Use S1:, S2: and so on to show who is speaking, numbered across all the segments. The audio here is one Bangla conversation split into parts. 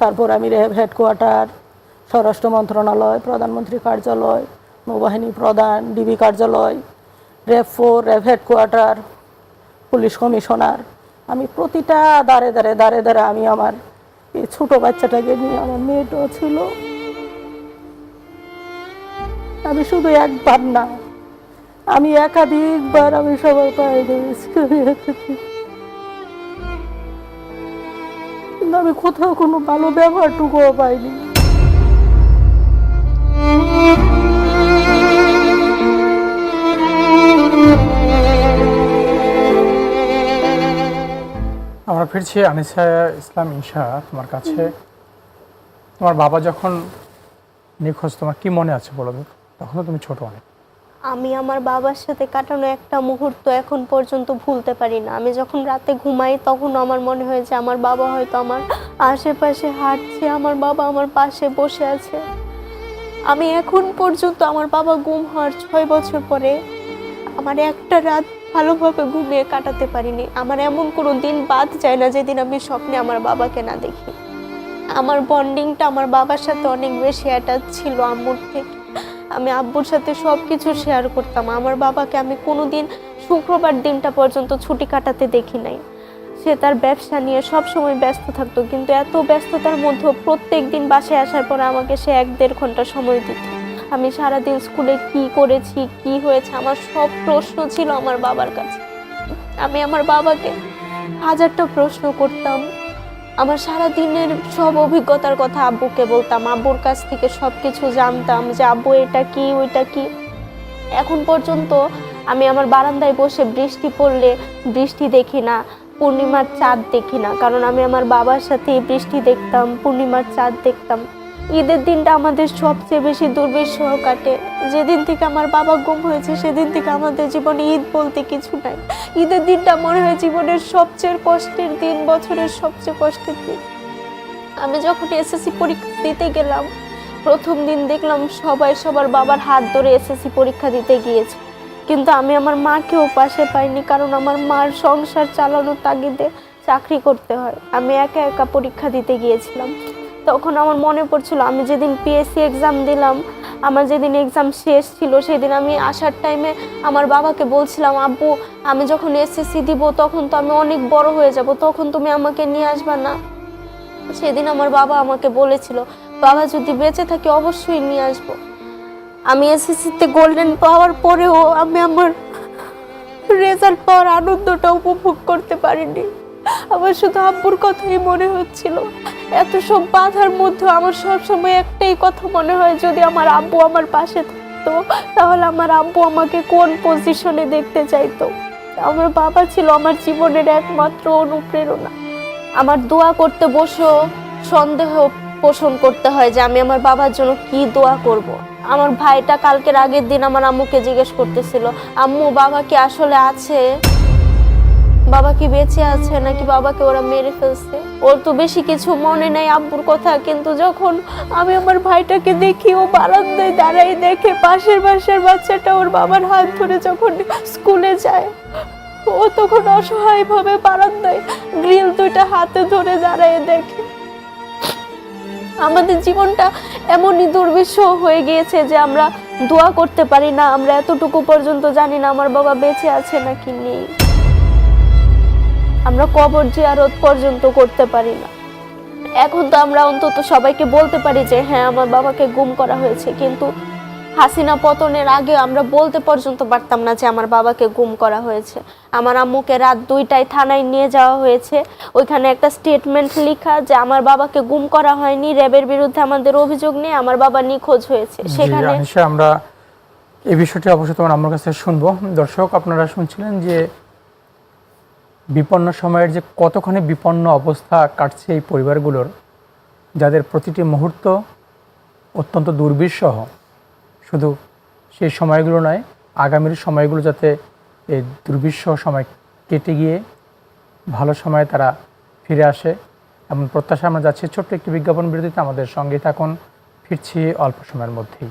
S1: তারপর আমি র্যাব হেডকোয়ার্টার স্বরাষ্ট্র মন্ত্রণালয়, প্রধানমন্ত্রী কার্যালয়, নৌবাহিনী প্রধান, ডিবি কার্যালয় RAB four RAB headquarter police commissioner. আমি প্রতিটা দাঁড়ে দাঁড়ে দাঁড়ে দাঁড়ে আমি আমার এই ছোট বাচ্চাটাকে নিয়ে আমার মেয়েটাও ছিল। আমি শুধু একবার না, আমি একাধিকবার আমি সবার পায়ে ধরেছি। কিন্তু আমি কোথাও কোনো ভালো ব্যবহারটুকুও পাইনি।
S2: আমরা ফিরছি আনিসা ইসলাম ইনশা তোমার কাছে। তোমার বাবা যখন নিখোঁজ, তোমার কি মনে আছে বলো তো? তখন তো তুমি ছোট অনেক।
S3: আমি আমার বাবার সাথে কাটানো একটা মুহূর্ত এখন পর্যন্ত ভুলতে পারি না। আমি যখন রাতে ঘুমাই, তখন আমার মনে হয় যে আমার বাবা হয়তো আমার আশেপাশে হাঁটছে, আমার বাবা আমার পাশে বসে আছে। আমি এখন পর্যন্ত আমার বাবা গুম হওয়ার ছয় বছর পরে আমার একটা রাত ভালোভাবে ঘুমিয়ে কাটাতে পারিনি। আমার এমন কোনো দিন বাদ যায় না যেদিন আমি স্বপ্নে আমার বাবাকে না দেখি। আমার বন্ডিংটা আমার বাবার সাথে অনেক বেশি অ্যাটাচ ছিল আম্মুর থেকে। আমি আব্বুর সাথে সব কিছু শেয়ার করতাম। আমার বাবাকে আমি কোনো দিন শুক্রবার দিনটা পর্যন্ত ছুটি কাটাতে দেখি নাই। সে তার ব্যবসা নিয়ে সব সময় ব্যস্ত থাকতো, কিন্তু এত ব্যস্ততার মধ্যেও প্রত্যেক দিন বাসায় আসার পর আমাকে সে এক দেড় ঘণ্টা সময় দিত। আমি সারাদিন স্কুলে কি করেছি, কি হয়েছে, আমার সব প্রশ্ন ছিল আমার বাবার কাছে। আমি আমার বাবাকে হাজারটা প্রশ্ন করতাম। আমার সারা দিনের সব অভিজ্ঞতার কথা আব্বুকে বলতাম আব্বুর কাছ থেকে সব কিছু জানতাম যে, আব্বু, এটা কি, ওইটা কি? এখন পর্যন্ত আমি আমার বারান্দায় বসে বৃষ্টি পড়লে বৃষ্টি দেখি না, পূর্ণিমার চাঁদ দেখি না। কারণ আমি আমার বাবার সাথে বৃষ্টি দেখতাম, পূর্ণিমার চাঁদ দেখতাম। ঈদের দিনটা আমাদের সবচেয়ে বেশি দুর্বিষহ কাটে। যেদিন থেকে আমার বাবা গুম হয়েছে, সেদিন থেকে আমাদের জীবনে ঈদ বলতে কিছু নাই। ঈদের দিনটা মনে হয় জীবনের সবচেয়ে কষ্টের দিন, বছরের সবচেয়ে কষ্টের দিন। আমি যখন এসএসসি পরীক্ষা দিতে গেলাম, প্রথম দিন দেখলাম সবাই সবার বাবার হাত ধরে এসএসসি পরীক্ষা দিতে গিয়েছে। কিন্তু আমি আমার মাকেও পাশে পাইনি, কারণ আমার মার সংসার চালানোর তাগিদে চাকরি করতে হয়। আমি একা একা পরীক্ষা দিতে গিয়েছিলাম। তখন আমার মনে পড়ছিল, আমি যেদিন পিএসসি এক্সাম দিলাম, আমার যেদিন এক্সাম শেষ ছিল, সেদিন আমি আসার টাইমে আমার বাবাকে বলছিলাম, আব্বু, আমি যখন এসএসসি দিব, তখন তো আমি অনেক বড় হয়ে যাব, তখন তুমি আমাকে নিয়ে আসবা না? সেদিন আমার বাবা আমাকে বলেছিল, বাবা, যদি বেঁচে থাকে অবশ্যই নিয়ে আসব। আমি এসএসসিতে গোল্ডেন পাওয়ার পরেও আমি আমার রেজাল্ট পাওয়ার আনন্দটা উপভোগ করতে পারিনি। আমার শুধু আব্বুর কথাই মনে হচ্ছিল। এত সব বাধার মধ্যে আমার সব সময় একটাই কথা মনে হয়, যদি আমার আব্বু আমার পাশে থাকতো, তাহলে আমার আব্বু আমাকে কোন পজিশনে দেখতে চাইতো? আমার বাবা ছিল আমার জীবনের একমাত্র অনুপ্রেরণা। আমার দোয়া করতে বসেও সন্দেহ পোষণ করতে হয় যে আমি আমার বাবার জন্য কি দোয়া করব। আমার ভাইটা কালকের আগের দিন আমার আম্মুকে জিজ্ঞেস করতেছিল, আম্মু, বাবা কি আসলে আছে? বাবা কি বেঁচে আছে নাকি বাবাকে ওরা মেরে ফেলছে? ওর তো বেশি কিছু মনে নেই আব্বুর কথা, কিন্তু যখন আমি আমার ভাইটাকে দেখি, ও বারান্দায় দাঁড়াই দেখে পাশের বাসার বাচ্চাটা ওর বাবার হাত ধরে যখন স্কুলে যায়, ও তখন অসহায়ভাবে বারান্দায় গ্রিল দুইটা হাতে ধরে দাঁড়ায় দেখে। আমাদের জীবনটা এমনই দুর্বিষহ হয়ে গিয়েছে যে আমরা দোয়া করতে পারি না, আমরা এতটুকু পর্যন্ত জানি না আমার বাবা বেঁচে আছে নাকি নেই। আমরা কবর জিয়ারত পর্যন্ত করতে পারি না। এখন তো আমরা অন্তত সবাইকে বলতে পারি যে হ্যাঁ আমার বাবাকে গুম করা হয়েছে। কিন্তু হাসিনা পতনের আগে আমরা বলতে পর্যন্ত পারতাম না যে আমার বাবাকে গুম করা হয়েছে। আমার আম্মুকে রাত দুইটায় থানায় নিয়ে যাওয়া হয়েছে। ওইখানে একটা স্টেটমেন্ট লেখা যে আমার বাবাকে গুম করা হয়নি র্যাবের বিরুদ্ধে আমাদের অভিযোগ নেই আমার বাবা নিখোঁজ হয়েছে। সেখানে
S2: আমরা এই বিষয়টি অবশ্যই তোমার আমার কাছে শুনব। দর্শক আপনারা শুনছিলেন যে বিপন্ন সময়ের যে কতখানি বিপন্ন অবস্থা কাটছে এই পরিবারগুলোর, যাদের প্রতিটি মুহূর্ত অত্যন্ত দুর্বিষহ। শুধু সেই সময়গুলো নয়, আগামীর সময়গুলো যাতে এই দুর্বিষহ সময় কেটে গিয়ে ভালো সময়ে তারা ফিরে আসে। এমন প্রত্যাশা আমরা যাচ্ছি ছোট্ট একটি বিজ্ঞাপন বিরতিতে আমাদের সঙ্গে থাকুন, ফিরছি অল্প সময়ের মধ্যেই।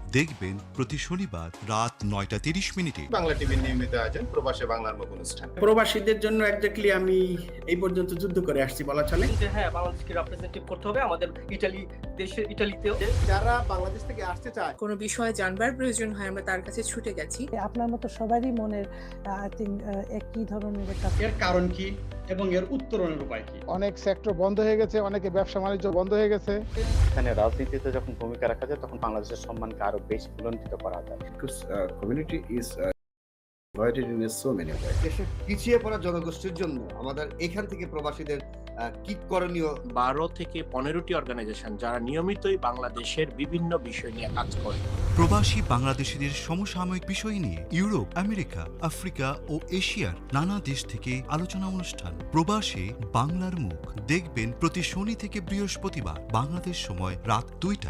S4: দেখবেন প্রতি শনিবার রাত নয়টা তিরিশ মিনিটে।
S5: বাংলা টিভির নিয়মিত আয়োজন প্রবাসে বাংলার মুখ অনুষ্ঠান।
S6: প্রবাসীদের জন্য একজাক্টলি আমি এই পর্যন্ত যুদ্ধ করে আসছি বলা চলে।
S7: যে হ্যাঁ বাংলাদেশকে রিপ্রেজেন্টেটিভ করতে হবে আমাদের ইটালি দেশের ইটালিতেও
S6: যারা বাংলাদেশ থেকে আসতে চায়।
S8: কোনো বিষয়ে জানবার প্রয়োজন হয় আমরা তার কাছে ছুটে গেছি।
S1: আপনার মতো সবারই মনের আই থিঙ্ক একই ধরনের একটা
S6: এর কারণ কি এবং এর উত্তরণের উপায় কি?
S5: অনেক সেক্টর বন্ধ হয়ে গেছে অনেকে ব্যবসা বাণিজ্য বন্ধ হয়ে গেছে।
S9: এখানে রাজনীতিতে যখন ভূমিকা রাখা যায় তখন বাংলাদেশের সম্মানকে আরও বেশি করা যায়।
S5: Community is divided in so many
S6: দেশের পিছিয়ে পড়া জনগোষ্ঠীর জন্য আমাদের এখান থেকে প্রবাসীদের কি করণীয়?
S7: বারো থেকে পনেরোটি অর্গানাইজেশন যারা নিয়মিতই বাংলাদেশের বিভিন্ন বিষয় নিয়ে কাজ করে।
S4: প্রবাসী বাংলাদেশিদের সমসাময়িক বিষয় নিয়ে ইউরোপ আমেরিকা আফ্রিকা ও এশিয়ার নানা দেশ থেকে আলোচনা অনুষ্ঠান। প্রবাসে বাংলার মুখ। দেখবেন প্রতি শনি থেকে বৃহস্পতিবার বাংলাদেশ সময় রাত দুইটা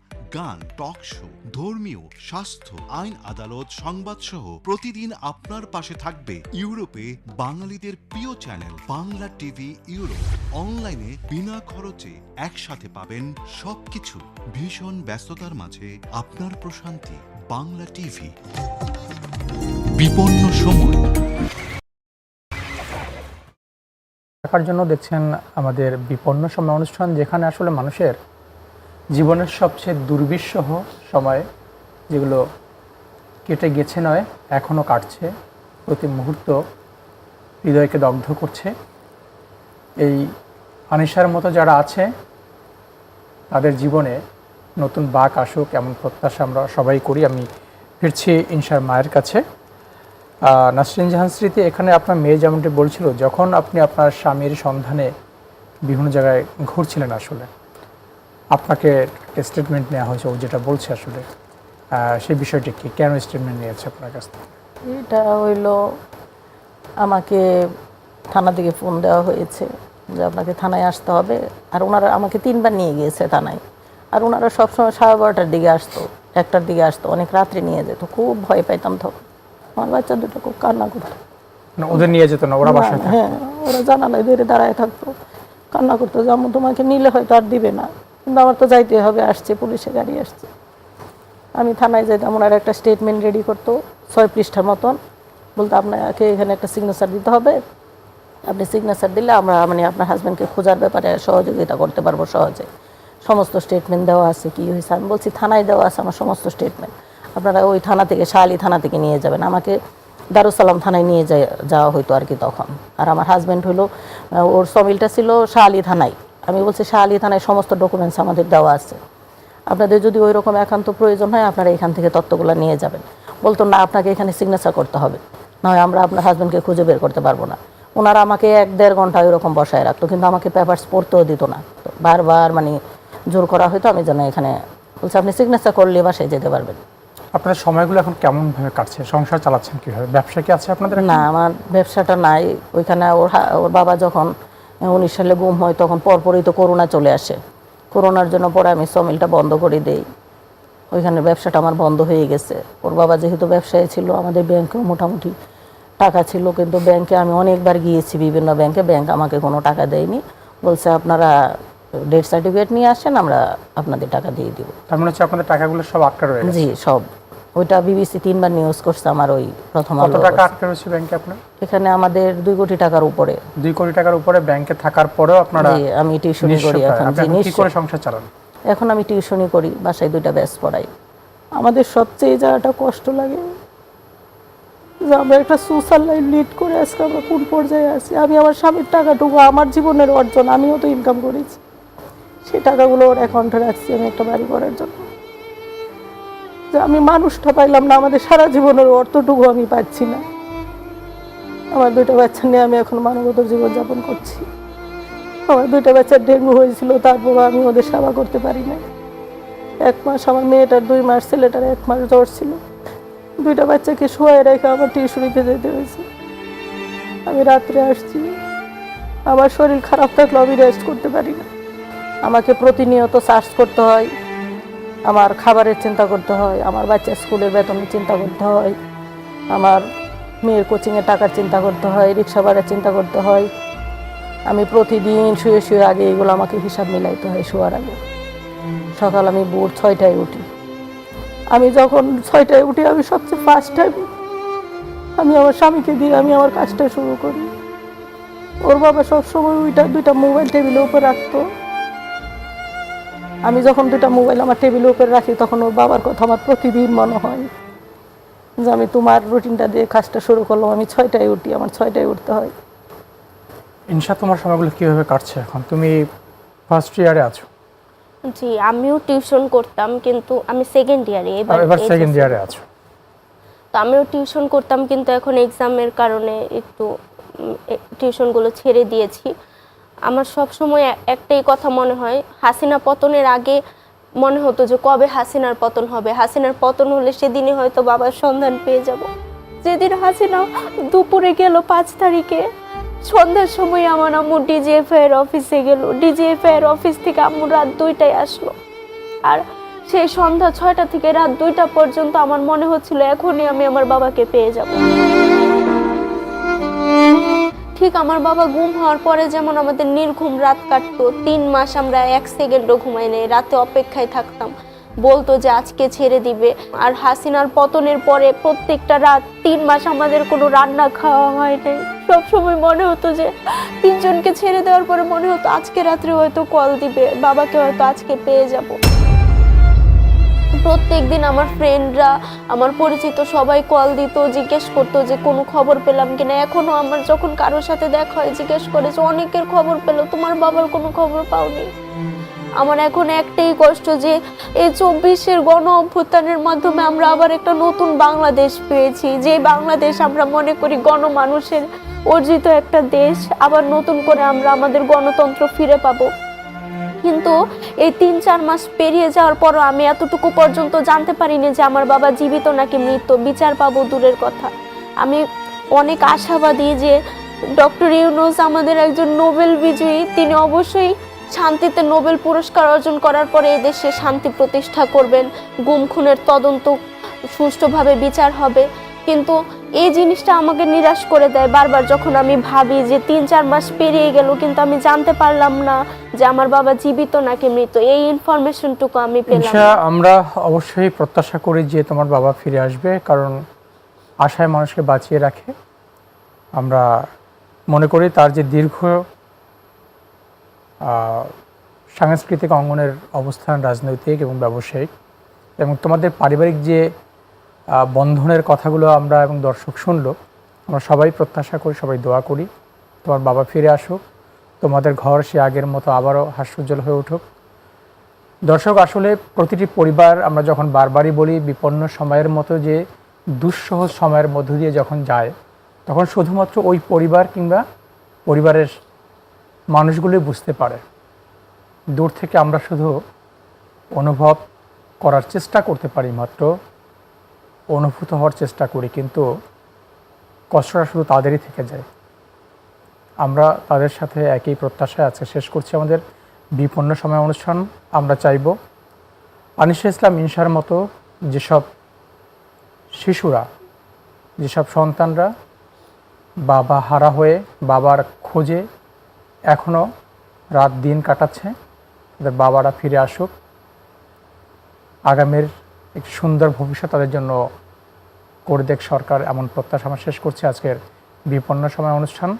S4: গান, টক শো, ধর্মীয়, স্বাস্থ্য, আইন, আদালত, সংবাদ সহ প্রতিদিন আপনার পাশে থাকবে ইউরোপে বাঙালিদের প্রিয় চ্যানেল বাংলা টিভি ইউরোপ। অনলাইনে বিনা খরচে একসাথে পাবেন সবকিছু। ভীষণ ব্যস্ততার মাঝে আপনার প্রশান্তি বাংলা টিভি। বিপন্ন সময়।
S2: থাকার জন্য দেখছেন আমাদের বিপন্ন সময় অনুষ্ঠান, যেখানে আসলে মানুষের জীবনের সবচেয়ে দুর্বিষহ সময় যেগুলো কেটে গেছে নয়, এখনও কাটছে, প্রতি মুহূর্ত হৃদয়কে দগ্ধ করছে। এই আনিশার মতো যারা আছে, তাদের জীবনে নতুন বাক আসুক, এমন প্রত্যাশা আমরা সবাই করি। আমি ফিরছি ইনসার মায়ের কাছে। নাসরিন জাহান স্মৃতি, এখানে আপনার মেয়ে যেমনটি বলছিল, যখন আপনি আপনার স্বামীর সন্ধানে বিভিন্ন জায়গায় ঘুরছিলেন আসলে আপনাকে স্টেটমেন্ট নেওয়া হয়েছে ও যেটা বলছে আসলে সেই বিষয়টি কি? কেন স্টেটমেন্ট নিয়েছে আপনার কাছ থেকে?
S1: এটা হইল আমাকে থানা থেকে ফোন দেওয়া হয়েছে যে আপনাকে থানায় আসতে হবে। আর ওনারা আমাকে তিনবার নিয়ে গিয়েছে থানায়। আর ওনারা সবসময় সাড়ে বারোটার দিকে আসতো একটার দিকে আসতো অনেক রাত্রে নিয়ে যেত। খুব ভয় পাইতাম তখন। আমার বাচ্চা দুটো খুব কান্না করতো।
S2: ওদের নিয়ে যেত না ওরা বাসায়
S1: হ্যাঁ ওরা জানালায় বেড়ে দাঁড়ায় থাকতো। কান্না করতো যে আম্মু তোমাকে নিলে হয়তো আর দিবে না। কিন্তু আমার তো যাইতে হবে, আসছে, পুলিশে গাড়ি আসছে। আমি থানায় যাইতাম, ওনার একটা স্টেটমেন্ট রেডি করতো, ছয় পৃষ্ঠার মতন। বলতো, আপনাকে এখানে একটা সিগনেচার দিতে হবে। আপনি সিগনেচার দিলে আমরা মানে আপনার হাজব্যান্ডকে খোঁজার ব্যাপারে সহযোগিতা করতে পারব সহজে। সমস্ত স্টেটমেন্ট দেওয়া আছে, কি হয়েছে? আমি বলছি, থানায় দেওয়া আছে আমার সমস্ত স্টেটমেন্ট আপনারা ওই থানা থেকে শাহালি থানা থেকে নিয়ে যাবেন। আমাকে দারুসালাম থানায় নিয়ে যাওয়া হতো আর কি তখন। আর আমার হাজব্যান্ড হলো ওর সমিলটা ছিল শাহালি থানায়। আমি বলছি শাহালি থানায় সমস্ত ডকুমেন্টস আমাদের দেওয়া আছে। আপনাদের যদি ওই রকম একান্ত প্রয়োজন হয় আপনারা এখান থেকে তত্ত্বগুলো নিয়ে যাবেন। বলতো না আপনাকে এখানে সিগনেচার করতে হবে। নয় আমরা আপনার হাজব্যান্ডকে খুঁজে বের করতে পারব না। ওনারা আমাকে এক দেড় ঘণ্টা এরকম বসায় রাখতো কিন্তু আমাকে পেপারস পড়তেও দিত না। তো বারবার মানে জোর করা হয়তো আমি যেন এখানে বলছি আপনি সিগনেচার করলে বাসায় যেতে পারবেন।
S2: আপনার সময়গুলো এখন কেমনভাবে কাটছে? সংসার চালাচ্ছেন কীভাবে? ব্যবসা কি আছে আপনাদের
S1: না আমার ব্যবসাটা নাই। ওইখানে ওর ওর বাবা যখন উনিশ সালে গুম হয় তখন পরপরই তো করোনা চলে আসে। করোনার জন্য পরে আমি সমিলটা বন্ধ করে দেই। ওইখানে ব্যবসাটা আমার বন্ধ হয়ে গেছে। ওর বাবা যেহেতু ব্যবসায়ী ছিল আমাদের ব্যাংকেও মোটামুটি টাকা ছিল কিন্তু ব্যাংকে আমি অনেকবার গিয়েছি বিভিন্ন ব্যাংকে। ব্যাংক আমাকে কোনো টাকা দেয়নি। বলছে আপনারা ডেথ সার্টিফিকেট নিয়ে আসেন আমরা আপনাদের টাকা দিয়ে দিব।
S2: তার মানে হচ্ছে আপনাদের টাকাগুলো সব আটকা রয়ে গেছে?
S1: জি সব। ওইটা বিবিসি তিনবার নিউজ করছে আমার ওই প্রথম
S2: কত টাকা আটকা রয়েছে ব্যাংকে আপনার?
S1: এখানে আমাদের দুই কোটি টাকার উপরে।
S2: দুই কোটি টাকার উপরে ব্যাংকে থাকার পরেও আপনারা
S1: আমি টিউশনি করি। এখন,
S2: কি করে সংসার চালান?
S1: এখন আমি টিউশনি করি বাসায় দুইটা ব্যাচ পড়াই। আমাদের সবচেয়ে যাওয়াটা কষ্ট লাগে যে আমরা একটা সোশ্যাল লাইফ লিড করে আজকে আমরা কোন পর্যায়ে আছি? আমি আমার স্বামীর টাকাটুকু আমার জীবনের অর্জন আমিও তো ইনকাম করেছি। সেই টাকাগুলো ওর অ্যাকাউন্টে রাখছি আমি একটা বাড়ি করার জন্য। যে আমি মানুষটা পাইলাম না, আমাদের সারা জীবনের অর্থটুকু আমি পাচ্ছি না। আমার দুইটা বাচ্চা নিয়ে আমি এখন মানবত জীবনযাপন করছি। আমার দুইটা বাচ্চার ডেঙ্গু হয়েছিল তারপর আমি ওদের সেবা করতে পারি না এক মাস আমার মেয়েটার দুই মাস, ছেলেটার এক মাস জ্বর ছিল। দুইটা বাচ্চাকে শোয়াই রেখে আমার টিউশনিতে যেতে হয়েছে। আমি রাত্রে আসছি। আমার শরীর খারাপ থাকলে আমি রেস্ট করতে পারি না। আমাকে প্রতিনিয়ত সার্চ করতে হয়। আমার খাবারের চিন্তা করতে হয়, আমার বাচ্চার স্কুলের বেতনের চিন্তা করতে হয়, আমার মেয়ের কোচিংয়ের টাকার চিন্তা করতে হয়, রিক্সা ভাড়ার চিন্তা করতে হয়। আমি প্রতিদিন শুয়ে শুয়ে আগে এগুলো আমাকে হিসাব মিলাইতে হয় শোয়ার আগে। সকাল আমি ভোর ছয়টায় উঠি। আমি যখন ছয়টায় উঠি, আমি সবচেয়ে ফার্স্ট টাইম আমি আমার স্বামীকে দিয়ে আমি আমার কাজটা শুরু করি। ওর বাবা সবসময় ওইটা দুইটা মোবাইল টেবিলের উপর রাখতো। আমি যখন দুটা মোবাইল আমার টেবিলের উপর রাখি তখন ওর বাবার কথা আমার প্রতিদিন মনে হয়। যে আমি তোমার রুটিনটা দিয়ে কাজটা শুরু করলাম আমি ছয়টায় উঠি আমার ছয়টায় উঠতে হয়।
S2: ইনশা তোমার সময়গুলো কীভাবে কাটছে এখন? তুমি ফার্স্ট ইয়ারে আছো।
S3: জি আমিও টিউশন করতাম কিন্তু আমি সেকেন্ড ইয়ারে এবার
S2: এবার সেকেন্ড ইয়ারে আছো।
S3: তো আমিও টিউশন করতাম কিন্তু এখন এক্সামের কারণে একটু টিউশনগুলো ছেড়ে দিয়েছি। আমার সব সময় একটাই কথা মনে হয়, হাসিনা পতনের আগে মনে হতো যে কবে হাসিনার পতন হবে? হাসিনার পতন হলে সেদিনই হয়তো বাবার সন্ধান পেয়ে যাব। যেদিন হাসিনা দুপুরে গেল পাঁচ তারিখে, সন্ধ্যার সময় আমার আম্মু ডিজিএফআই এর অফিসে গেল। ডিজিএফআই এর অফিস থেকে আম্মু রাত দুইটায় আসলো। আর সেই সন্ধ্যা ছয়টা থেকে রাত দুইটা পর্যন্ত আমার মনে হচ্ছিল এখনই আমি আমার বাবাকে পেয়ে যাব। ঠিক আমার বাবা গুম হওয়ার পরে যেমন আমাদের নির্ঘুম রাত কাটতো, তিন মাস আমরা এক সেকেন্ডও ঘুমাই নাই, রাতে অপেক্ষায় থাকতাম। বলতো যে আজকে ছেড়ে দিবে। আর হাসিনার পতনের পরে প্রত্যেকটা রাত তিন মাস আমাদের কোনো রান্না খাওয়া হয় নাই। সবসময় মনে হতো যে তিনজনকে ছেড়ে দেওয়ার পরে মনে হতো আজকে রাত্রে হয়তো কল দিবে, বাবাকে হয়তো আজকে পেয়ে যাব। প্রত্যেক দিন আমার ফ্রেন্ডরা আমার পরিচিত সবাই কল দিত, জিজ্ঞেস করতো যে কোনো খবর পেলাম কিনা। এখনও আমার যখন কারোর সাথে দেখা হয়, জিজ্ঞেস করে যে অনেকের খবর পেল, তোমার বাবার কোনো খবর পাওনি। আমার এখন একটাই কষ্ট যে এই চব্বিশের গণ অভ্যুত্থানের মাধ্যমে আমরা আবার একটা নতুন বাংলাদেশ পেয়েছি। যে বাংলাদেশ আমরা মনে করি গণমানুষের অর্জিত একটা দেশ, আবার নতুন করে আমরা আমাদের গণতন্ত্র ফিরে পাবো। কিন্তু এই তিন, চার মাস পেরিয়ে যাওয়ার পরও আমি এতটুকু পর্যন্ত জানতে পারিনি যে আমার বাবা জীবিত নাকি মৃত। বিচার পাবো দূরের কথা। আমি অনেক আশাবাদী যে ডক্টর ইউনুস আমাদের একজন নোবেল বিজয়ী। তিনি অবশ্যই শান্তিতে নোবেল পুরস্কার অর্জন করার পরে এই দেশে শান্তি প্রতিষ্ঠা করবেন। গুম, খুনের তদন্ত সুষ্ঠুভাবে বিচার হবে। কিন্তু এই জিনিসটা আমাকে নিরাশ করে দেয়। বারবার যখন আমি ভাবি যে তিন, চার মাস পেরিয়ে গেল, কিন্তু আমি জানতে পারলাম না যে আমার বাবা জীবিত নাকি মৃত। এই ইনফরমেশনটুকু আমি পেলাম
S2: আমরা অবশ্যই প্রত্যাশা করি যে তোমার বাবা ফিরে আসবে, কারণ আশায় মানুষকে বাঁচিয়ে রাখে। আমরা মনে করি তার যে দীর্ঘ সাংস্কৃতিক অঙ্গনের অবস্থান, রাজনৈতিক এবং ব্যবসায়িক, এবং তোমাদের পারিবারিক যে বন্ধনের কথাগুলো আমরা এবং দর্শক শুনলো। আমরা সবাই প্রত্যাশা করি, সবাই দোয়া করি। তোমার বাবা ফিরে আসুক। তোমাদের ঘর সে আগের মতো আবারও হাস্যোজ্জ্বল হয়ে উঠুক। দর্শক, আসলে প্রতিটি পরিবার আমরা যখন বারবারই বলি, বিপন্ন সময়ের মতো যে, দুঃসহ সময়ের মধ্য দিয়ে যখন যায়, তখন শুধুমাত্র ওই পরিবার কিংবা পরিবারের মানুষগুলোই বুঝতে পারে। দূর থেকে আমরা শুধু অনুভব করার চেষ্টা করতে পারি মাত্র।
S10: অনুভূত হওয়ার চেষ্টা করি, কিন্তু কষ্টটা শুধু তাদেরই থেকে যায়। আমরা তাদের সাথে একই প্রত্যাশায় আজকে শেষ করছি আমাদের বিপন্ন সময় অনুষ্ঠান। আমরা চাইব আনিসা ইসলাম ইনসার মতো যেসব শিশুরা, যেসব সন্তানরা বাবা হারা হয়ে বাবার খোঁজে এখনও রাত দিন কাটাচ্ছে, তাদের বাবারা ফিরে আসুক। আগামীর একটি সুন্দর ভবিষ্যৎ তাদের জন্য করে দেখ সরকার এমন প্রত্যাশা আমার শেষ করছে আজকের বিপন্ন সময় অনুষ্ঠান।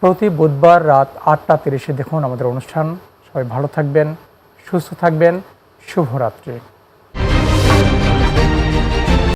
S10: প্রতি বুধবার রাত আটটা তিরিশে দেখুন আমাদের অনুষ্ঠান। সবাই ভালো থাকবেন, সুস্থ থাকবেন। শুভরাত্রি।